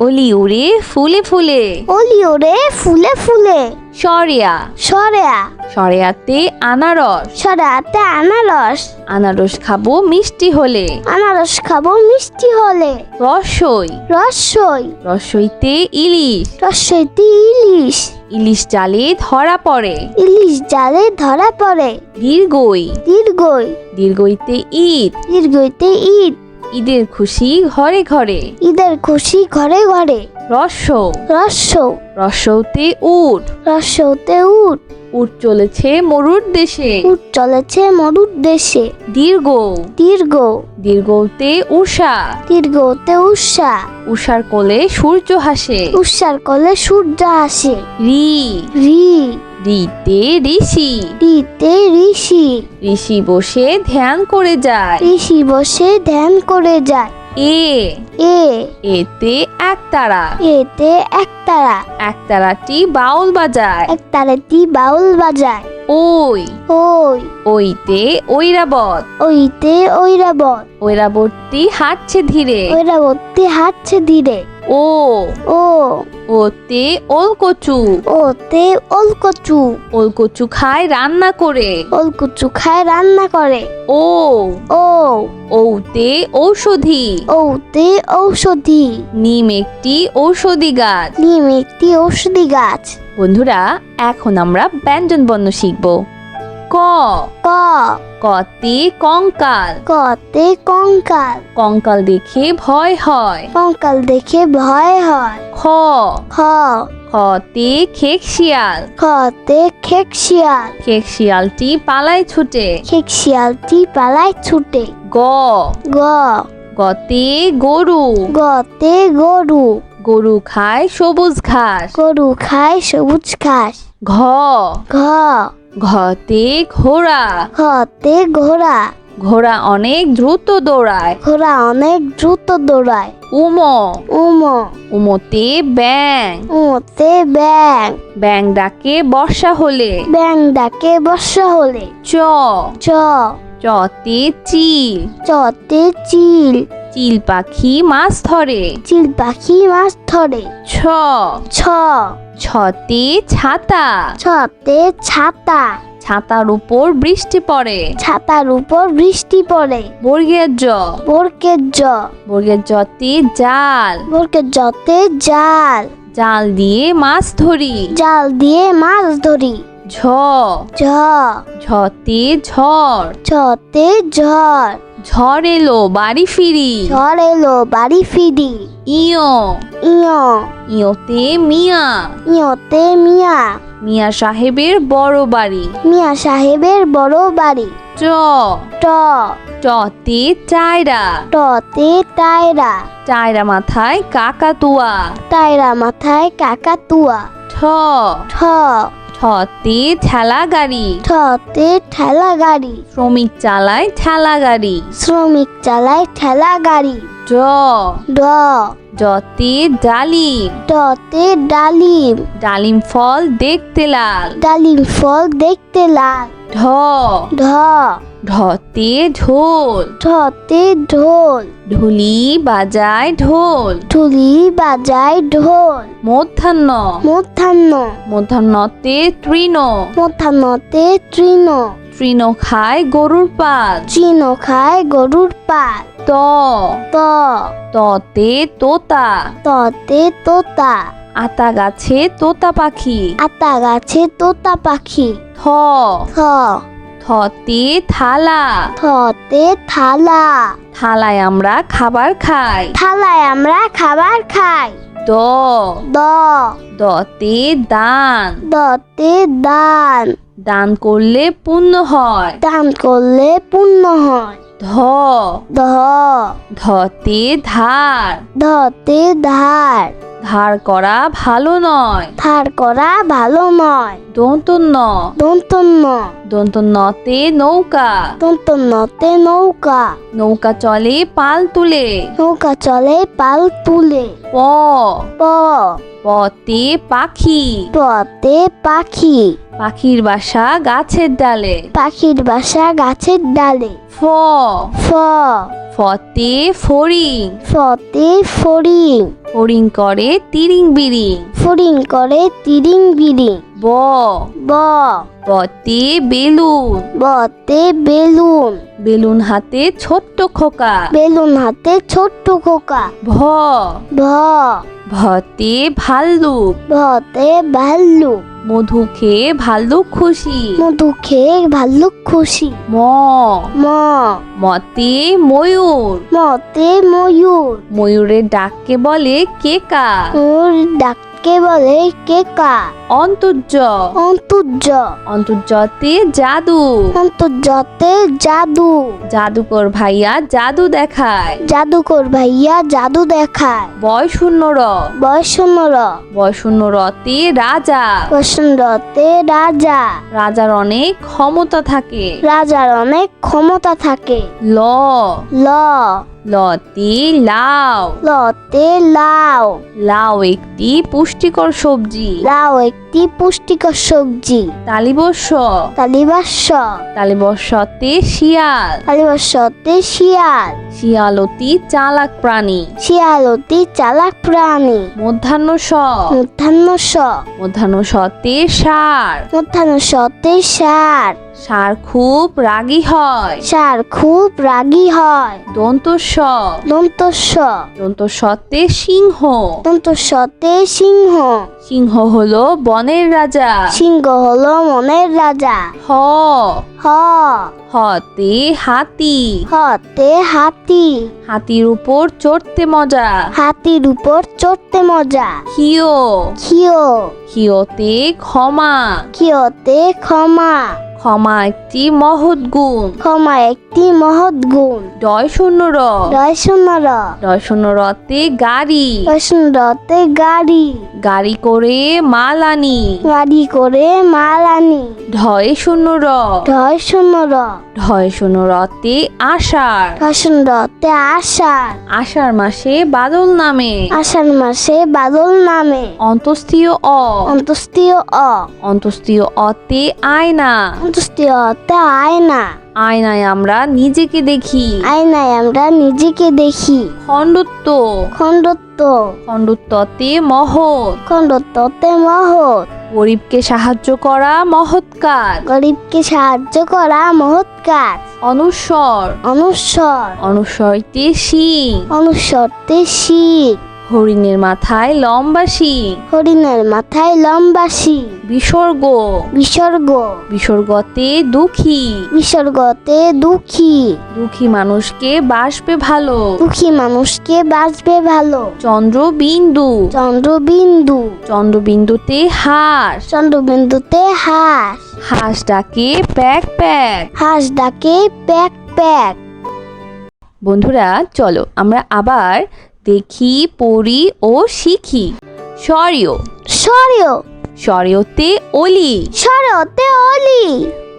অলি উড়ে ফুলে ফুলে। অলি ওরে ফুলে ফুলে। সরিয়া। সরেয়া। সরেয়াতে আনারস। সরাতে আনারস। আনারস খাব মিষ্টি হলে। আনারস খাব মিষ্টি হলে। রসই। রসই। রসইতে ইলিশ। রসইতে ইলিশ। ইলিশ জালে ধরা পড়ে। ইলিশ জালে ধরা পড়ে। দীর্ঘই। দীর্ঘই। দীর্ঘইতে ঈদ দীর্ঘইতে ঈদ ঈদের খুশি ঘরে ঘরে। ঈদের খুশি ঘরে ঘরে। রস রস্য রসৌতে উট। রস্যতে উট। উট চলেছে মরুর দেশে। উট চলেছে মরুর দেশে। দীর্ঘ। দীর্ঘ। দীর্ঘতে উষা দীর্ঘতে উষা উষার কোলে সূর্য হাসে। উষার কলে সূর্য আসে রি। রি। রিতে ঋষি। রিতে ঋষি। ঋষি বসে ধ্যান করে যায়। ঋষি বসে ধ্যান করে যায়। এ। এ। এতে একতারা। এতে একতারা। একতারাটি বাউল বাজায়। একতারাটি বাউল বাজায়। ওই। ওই। ওইতে ঐরাবত। ওইতে ঐরাবত। ঐরাবতী হাঁটছে ধীরে। ঐরাবতী হাঁটছে ধীরে। ও। ও। ওতে ওলকচু। ওতে ওলকচু। ওলকচু খায় রান্না করে। ওলকচু খায় রান্না করে। ও। ও। ওতে ঔষধি। ওতে ঔষধি। নিম একটি ঔষধি গাছ। নিম একটি ঔষধি গাছ। বন্ধুরা এখন আমরা ব্যঞ্জন বর্ণ শিখব। ক। ক। কতে কঙ্কাল। কতে কঙ্কাল। কঙ্কাল দেখে ভয় হয়। কঙ্কাল দেখে ভয় হয়। খ। খ। খতে খেক শিয়াল খতে খেক শিয়াল খেক শিয়ালটি পালায় ছুটে। খেক শিয়ালটি পালায় ছুটে। গ। গ। গতে গরু। গতে গরু। গরু খায় সবুজ ঘাস। গরু খায় সবুজ ঘাস। ঘ। ঘ। ঘতে ঘোড়া। ঘতে ঘোড়া। ঘোড়া অনেক দ্রুত দৌড়ায়। ঘোড়া অনেক দ্রুত দৌড়ায়। উম। উম। উমতে ব্যাং উমতে ব্যাং ব্যাং ডাকে বর্ষা হলে। ব্যাং ডাকে বর্ষা হলে। চ। চ। চতে চিল। চতে চিল। চিল পাখি মাছ ধরে। চিল পাখি মাছ ধরে। ছ। ছ। ছতে ছাতা। ছতে ছাতা। ছাতার উপর বৃষ্টি পড়ে। ছাতার উপর বৃষ্টি পড়ে। বর্গের জ। বরকের জ। বর্গের জতে জাল। বরকের জতে জাল। জাল দিয়ে মাছ ধরি। জাল দিয়ে মাছ ধরি। ঝ। ঝ। ঝতে ঝড়। ছতে ঝড়। ঝড় এলো বাড়ি ফিরি। ঝড় এলো বাড়ি ফিরি। ইয়। ইয়। ইয়তে মিয়া। ইয়তে মিয়া। মিয়া সাহেবের বড় বাড়ি। মিয়া সাহেবের বড় বাড়ি। চ ট। টতে চায়রা টতে টায়রা। চায়রা মাথায় কাকাতুয়া। টায়রা মাথায় কাকাতুয়া। ঠ। ঠ। ঠতে ঠেলা গাড়ি। ঠতে ঠেলা গাড়ি। শ্রমিক চালায় ঠেলা গাড়ি। শ্রমিক চালায় ঠেলা গাড়ি। ড। ড। যতে ডালিম। ডতে ডালিম। ডালিম ফল দেখতে লাল। ডালিম ফল দেখতে লাল। ঢ। ঢ। ঢতে ঢোল। ঢতে ঢোল। ঢুলি বাজায় ঢোল। ঢুলি বাজায় ঢোল। মধ্যাহ্ন। মধ্যাহ্ন। মধ্যাহ্নতে তৃণ। মধ্যাহ্নতে তৃণ। তৃণ খায় গরুর পাল। তৃণ খায় গরুর পাল। ত। ত। ততে তোতা। ততে তোতা। আতা গাছে তোতা পাখি। আতা গাছে তোতা পাখি। থ। থ। থতে থালা। থতে থালা। থালায় আমরা খাবার খাই। থালায় আমরা খাবার খাই। দ। দ। দতে দান। দতে দান। দান করলে পুণ্য হয়। দান করলে পুণ্য হয়। ধ। ধ। ধতে ধার। ধতে ধার। ধার করা ভালো নয়। ধার করা ভালো নয়। দন্তন্য। দন্তন্য। দন্তন্যতে নৌকা। দন্তন্যতে নৌকা। নৌকা চলে পাল তুলে। নৌকা চলে পাল তুলে। প। প। পতে পাখি। পতে পাখি। পাখির বাসা গাছের ডালে। পাখির বাসা গাছের ডালে। ফ। ফ। ফতে ফড়িং। ফতে ফড়িং। ফড়িং করে তিরিং বিরিং। ফড়িং করে তিরিং বিরিং। ব। ব। বতে বেলুন। বতে বেলুন। বেলুন হাতে ছোট্ট খোকা। বেলুন হাতে ছোট্ট খোকা। ভ। ভ। ভতে ভাল্লুক। ভতে ভাল্লুক। মধু খেয়ে ভাল্লুক খুশি। মধু খেয়ে ভাল্লুক খুশি। ম। ম। মতে ময়ূর। মতে ময়ূর। ময়ূরের ডাককে বলে কেকা। ওর ডাককে বলে? কেকা অন্তর্য। অন্তর্য। অন্তর্জতে জাদু। অন্তর্জতে জাদু। জাদুকর ভাইয়া জাদু দেখায়। জাদুকর ভাইয়া জাদু দেখায়। বয় শূন্য র। বয়সনর বয় শূন্য রতে রাজা। বসন্ততে রাজা। রাজার অনেক ক্ষমতা থাকে। রাজার অনেক ক্ষমতা থাকে। ল। ল। লতে লাউ লতে লাউ লাউ একটি পুষ্টিকর সবজি। লাউ একটি পুষ্টিকর সবজি। তালিবর্ষ। তালিবর্ষ। তালিবর্ষতে শিয়াল। তালিবর্ষতে শিয়াল। শিয়াল অতি চালাক প্রাণী। শিয়ালতি চালাক প্রাণী। মধ্যাহ্ন স মধ্যাহ্ন স মধ্যাহ্ন সতে সার। মধ্যাহ্ন সতে সার। সার খুব রাগী হয়। সার খুব রাগী হয়। দন্ত স দন্ত স দন্ত সতে সিংহ। দন্ত সতে সিংহ। সিংহ হলো বনের রাজা। সিংহ হলো মনের রাজা। হ। হ। হতে হাতি। হতে হাতি। হাতির উপর চড়তে মজা। হাতির উপর চড়তে মজা। খিও খিও খিওতে ক্ষমা। খিওতে ক্ষমা। ক্ষমা একটি মহৎ গুণ। ক্ষমা একটি মহৎ গুণ। ডয় শূন্য র। রয় শূন্যর ডয় শূন্য রতে গাড়ি। রতে গাড়ি। গাড়ি করে মাল আনি। গাড়ি করে মাল আনি। ঢয় শূন্য র। ঢয় শূন্যর ঢয় শূন্য রতে আষাঢ়। রতে আষাঢ়। আষাঢ় মাসে বাদল নামে। আষাঢ় মাসে বাদল নামে। অন্তস্থীয় অ। অন্তস্তীয় অ। অন্তস্থীয় অতে আয়না। আয়না আয়নায় আমরা নিজেকে দেখি। আয়নায় আমরা নিজেকে দেখি। খণ্ডত্ব। খণ্ডত্ব। খণ্ডত্বতে মহৎ। খণ্ডত্বতে মহৎ। গরিবকে সাহায্য করা মহৎ কাজ গরিবকে সাহায্য করা মহৎ কাজ অনুস্বর অনুস্বর অনুস্বরতে শিং অনুস্বরতে শিখ। হরিণের মাথায় লম্বা শিং। হরিণের মাথায় লম্বা শিং। বিসর্গ। বিসর্গ। বিসর্গতে দুঃখী। বিসর্গতে দুঃখী। দুঃখী মানুষকে বাসবে ভালো। দুঃখী মানুষকে বাঁচবে ভালো। চন্দ্রবিন্দু। চন্দ্রবিন্দু। চন্দ্রবিন্দুতে হাঁস। চন্দ্রবিন্দুতে হাঁস। হাঁস ডাকে প্যাক প্যাক। হাঁস ডাকে প্যাক প্যাক। বন্ধুরা চলো আমরা আবার দেখি পড়ি ও শিখি। স্বরীয়। সরেও স্বরীয়তে অলি। সরতে অলি।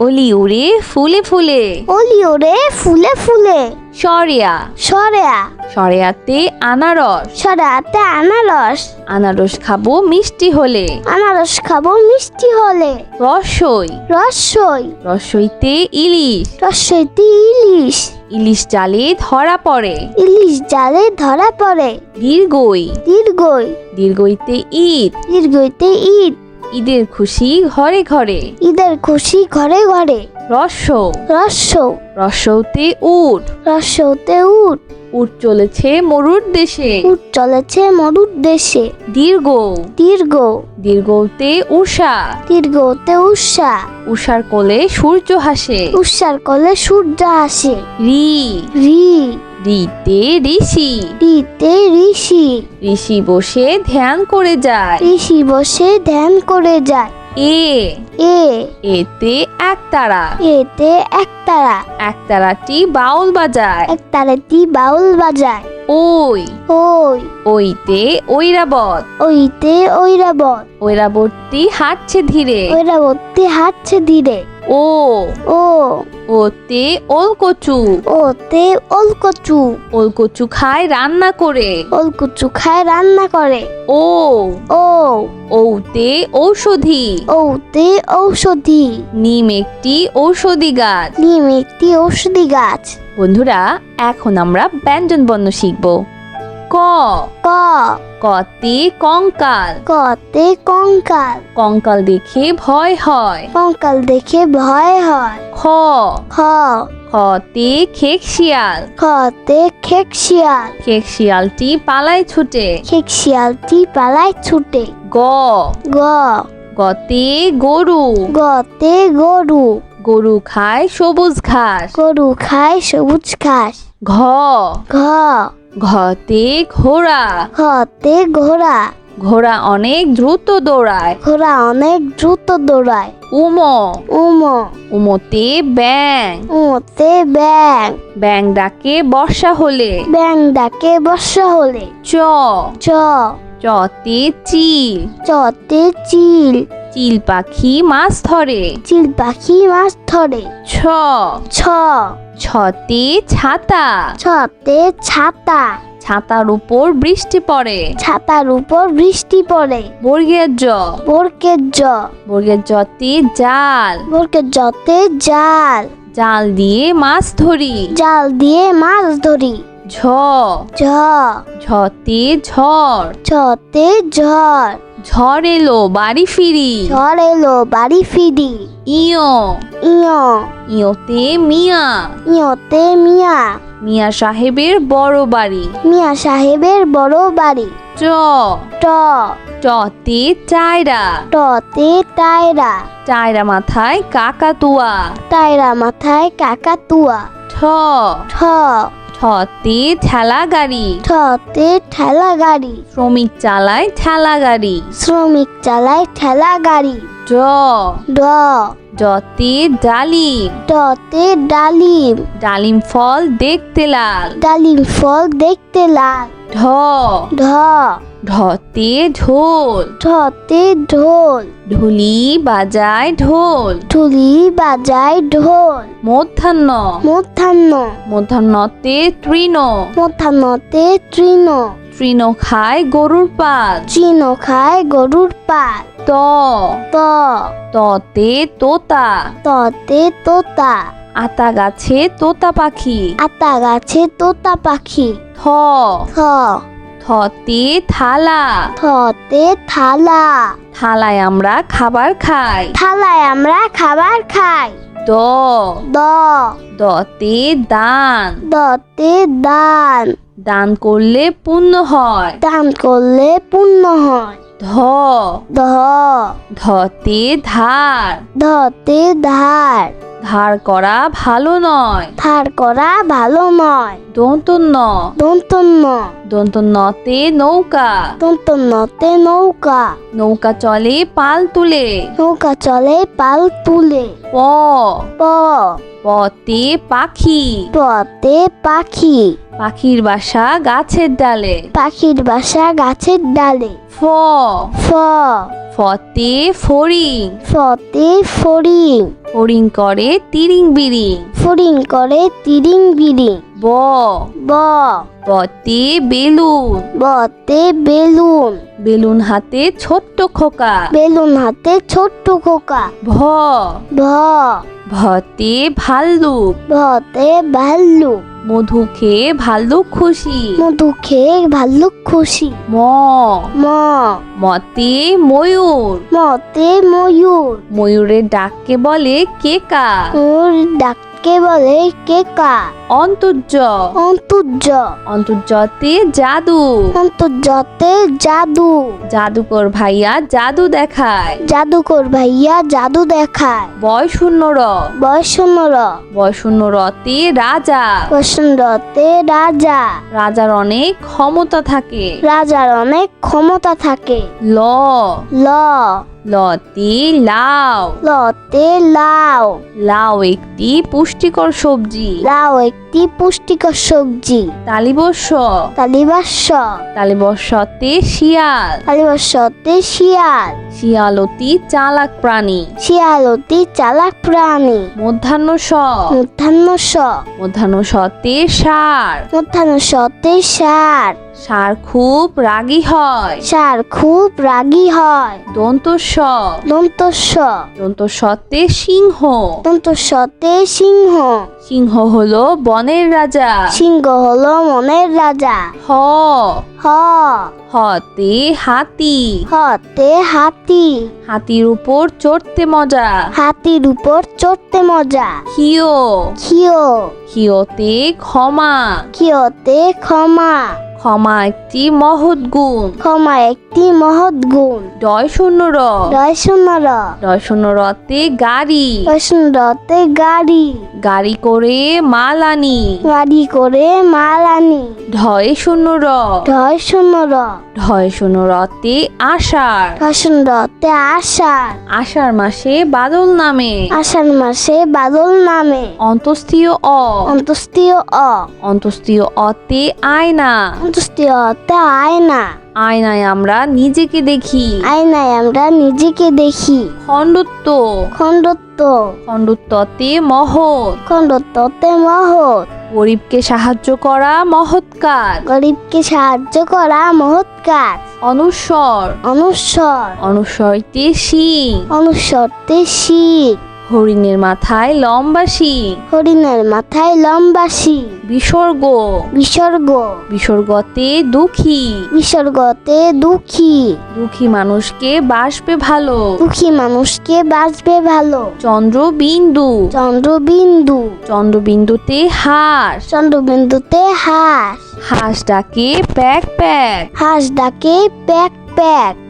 অলি উড়ে ফুলে ফুলে। অলি ওরে ফুলে ফুলে। সরেয়া। সরেয়া। সরেয়াতে আনারস। সরাতে আনারস। আনারস খাব মিষ্টি হলে। আনারস খাব মিষ্টি হলে। রসই। রসই। রসইতে ইলিশ। রসইতে ইলিশ। ইলিশ জালে ধরা পড়ে। ইলিশ জালে ধরা পড়ে। দীর্ঘই। দীর্ঘই। দীর্ঘইতে ঈদ। দীর্ঘইতে ঈদ। ঈদের খুশি ঘরে ঘরে। ঈদের খুশি ঘরে ঘরে। রস্য রস্য রস্যতে উট। রস্যতে উট। উট চলেছে মরুর দেশে। উট চলেছে মরুর দেশে। দীর্ঘ। দীর্ঘ। দীর্ঘতে উষা দীর্ঘতে উষা উষার কোলে সূর্য হাসে। উষার কলে সূর্য আসে রি। রি। রিতে ঋষি। রিতে ঋষি। ঋষি বসে ধ্যান করে যায়। ঋষি বসে ধ্যান করে যায়। এ। এ। এতে একতারা। এতে একতারা। একতারাটি বাউল বাজায়। একতারাটি বাউল বাজায়। ওই। ওই। ওইতে ঐরাবত। ওইতে ঐরাবত। ঐরাবতী হাঁটছে ধীরে। ঐরাবতী হাঁটছে ধীরে। ও। ও। ওতে ওলকচু। ওতে ওলকচু। ওলকচু খায় রান্না করে। ওলকচু খায় রান্না করে। ও। ও। ওতে ঔষধি। ওতে ঔষধি। নিম একটি ঔষধি গাছ। নিম একটি ঔষধি গাছ। বন্ধুরা এখন আমরা ব্যঞ্জন বর্ণ শিখব। ক। ক। কতে কঙ্কাল। কতে কঙ্কাল। কঙ্কাল দেখে ভয় হয়। কঙ্কাল দেখে ভয় হয়। খ। খ। খতে খেক শিয়াল খতে খেক শিয়াল খেক শিয়ালটি পালায় ছুটে। খেক শিয়ালটি পালায় ছুটে। গ। গ। গতে গরু। গতে গরু। গরু খায় সবুজ ঘাস। গরু খায় সবুজ ঘাস। ঘ। ঘ। ঘতে ঘোড়া। ঘতে ঘোড়া। ঘোড়া অনেক দ্রুত দৌড়ায়। ঘোড়া অনেক দ্রুত দৌড়ায়। উম। উম। উমতে ব্যাং উমতে ব্যাং ব্যাং ডাকে বর্ষা হলে। ব্যাং ডাকে বর্ষা হলে। চ। চ। চতে চিল। চতে চিল। চিল পাখি মাছ ধরে। চিল পাখি মাছ ধরে। ছ। ছ। ছতে ছাতা। ছতে ছাতা। ছাতার উপর বৃষ্টি পড়ে। ছাতার উপর বৃষ্টি পড়ে। বর্গের জ। বর্গের জ। বর্গের জতে জাল। বর্গের জতে জাল। জাল দিয়ে মাছ ধরি। জাল দিয়ে মাছ ধরি। ঝ। ঝ। ঝতে ঝড়। ছতে ঝড়। ঝড় এলো বাড়ি ফিরি। ঝড় এলো বাড়ি ফিরি। ইয়। ইয়। ইয়তে মিয়া। ইয়তে মিয়া। মিয়া সাহেবের বড় বাড়ি। মিয়া সাহেবের বড় বাড়ি। চ ট। টতে চায়রা টতে টায়রা। চায়রা মাথায় কাকাতুয়া। টায়রা মাথায় কাকাতুয়া। ঠ। ঠ। ঠতে ঠেলা গাড়ি। ঠতে ঠেলা গাড়ি। শ্রমিক চালায় ঠেলা গাড়ি। শ্রমিক চালায় ঠেলা গাড়ি। ড ডতে ডালিম। ডতে ডালিম। ডালিম ফল দেখতে লাল। ডালিম ফল দেখতে লাল। ঢ। ঢ। ঢতে ঢোল। ঢতে ঢোল। ঢুলি বাজায় ঢোল। ঢুলি বাজায় ঢোল। মধ্যাহ্ন। মধ্যাহ্ন। মধ্যাহ্নতে তৃণ। মধ্যাহ্নতে তৃণ। তৃণ খায় গরুর পাল তৃণ খায় গরুর পাল ত। ত। ততে তোতা। ততে তোতা। আতা গাছে তোতা পাখি। আতা গাছে তোতা পাখি। থ। থ। থতে থালা। থতে থালা। থালায় আমরা খাবার খাই। থালায় আমরা খাবার খাই। দ। দ। দতে দান। দতে দান। দান করলে পুণ্য হয়। দান করলে পুণ্য হয়। ধ। ধ। ধতে ধার। ধতে ধার। ধার করা ভালো নয়। ধার করা ভালো নয়। দন্তন্য। দন্তন্য। দন্তন্যতে নৌকা। দন্তন্যতে নৌকা। নৌকা চলে পাল তুলে। নৌকা চলে পাল তুলে। প। প। পতে পাখি। পতে পাখি। পাখির বাসা গাছের ডালে। পাখির বাসা গাছের ডালে। ফ। ফ। ফতে ফড়িং। ফতে ফড়িং। ফড়িং করে তিরিং বিরিং ফড়িং করে তিরিং বিরিং ব। ব। বতে বেলুন। বতে বেলুন। বেলুন হাতে ছোট্ট খোকা। বেলুন হাতে ছোট্ট খোকা। ভ। ভ। ভতে ভাল্লুক। ভতে ভাল্লুক। মধু খেয়ে ভাল্লুক খুশি। মধু খেয়ে ভাল্লুক খুশি। ম। ম। মতে ময়ূর। মতে ময়ূর। ময়ূরের ডাককে বলে কেকা। ওর ডাককে বলে? কেকা অন্তর্য। অন্তর্য। অন্তর্যতে জাদু। অন্তর্যতে জাদু। জাদুকর ভাইয়া জাদু দেখায়। জাদুকর ভাইয়া জাদু দেখায়। বয় শূন্য র। বয়সনর বয় শূন্য রতে রাজা। বসন্ততে রাজা। রাজার অনেক ক্ষমতা থাকে। রাজার অনেক ক্ষমতা থাকে। ল। ল। লতে লাউ লতে লাউ লাউ একটি পুষ্টিকর সবজি। লাউ একটি পুষ্টিকর সবজি। তালিবস্য তালিবাস্য তালিবস্যতে শিয়াল। তালিবাস্যতে শিয়াল। শিয়াল অতি চালাক প্রাণী। শিয়াল অতি চালাক প্রাণী। মধ্যাহ্ন স মধ্যাহ্ন স মধ্যাহ্ন সতে সার। মধ্যাহ্ন সতে সার। সার খুব রাগী হয়। সার খুব রাগী হয়। দন্ত স দন্ত স দন্ত সতে সিংহ। দন্ত সতে সিংহ। সিংহ হলো বনের রাজা। সিংহ হলো মনের রাজা। হ। হ। হতে হাতি। হতে হাতি। হাতির উপর চড়তে মজা। হাতির উপর চড়তে মজা। হিও খিও হিওতে ক্ষমা। খিওতে ক্ষমা। ক্ষমা একটি মহৎ গুণ। ক্ষমা একটি মহৎ গুণ। ডয় শূন্য র রয় শূন্যর ডয় শূন্য রতে গাড়ি। রতে গাড়ি। গাড়ি করে মাল আনি। গাড়ি করে মাল আনি। ঢয় শূন্য র ঢয় শূন্যর ঢয় শূন্য রতে আষাঢ়। রতে আষাঢ়। আষাঢ় মাসে বাদল নামে। আষাঢ় মাসে বাদল নামে। অন্তস্থীয় অ। অন্তস্তীয় অ। অন্তস্থীয় অতে আয়না। অন্তস্তীয় অতে আয়না আয়নায় আমরা নিজেকে দেখি। আয়নায় আমরা নিজেকে দেখি। খণ্ডত্ব। খণ্ডত্ব। খণ্ডত্বতে মহৎ। খণ্ডত্বতে মহৎ। গরিবকে সাহায্য করা মহৎ কাজ গরিবকে সাহায্য করা মহৎ কাজ অনুস্বর অনুস্বর অনুস্বরতে শিং অনুস্বরতে শিখ। হরিণের মাথায় লম্বা শিং। হরিণের মাথায় লম্বা শিং। বিসর্গ। বিসর্গ। বিসর্গতে দুঃখী। বিসর্গতে দুঃখী। দুঃখী মানুষকে বাসবে ভালো। দুঃখী মানুষকে বাঁচবে ভালো। চন্দ্রবিন্দু। চন্দ্রবিন্দু। চন্দ্রবিন্দুতে হাঁস। চন্দ্রবিন্দুতে হাঁস। হাঁস ডাকে প্যাক প্যাক। হাঁস ডাকে প্যাক প্যাক।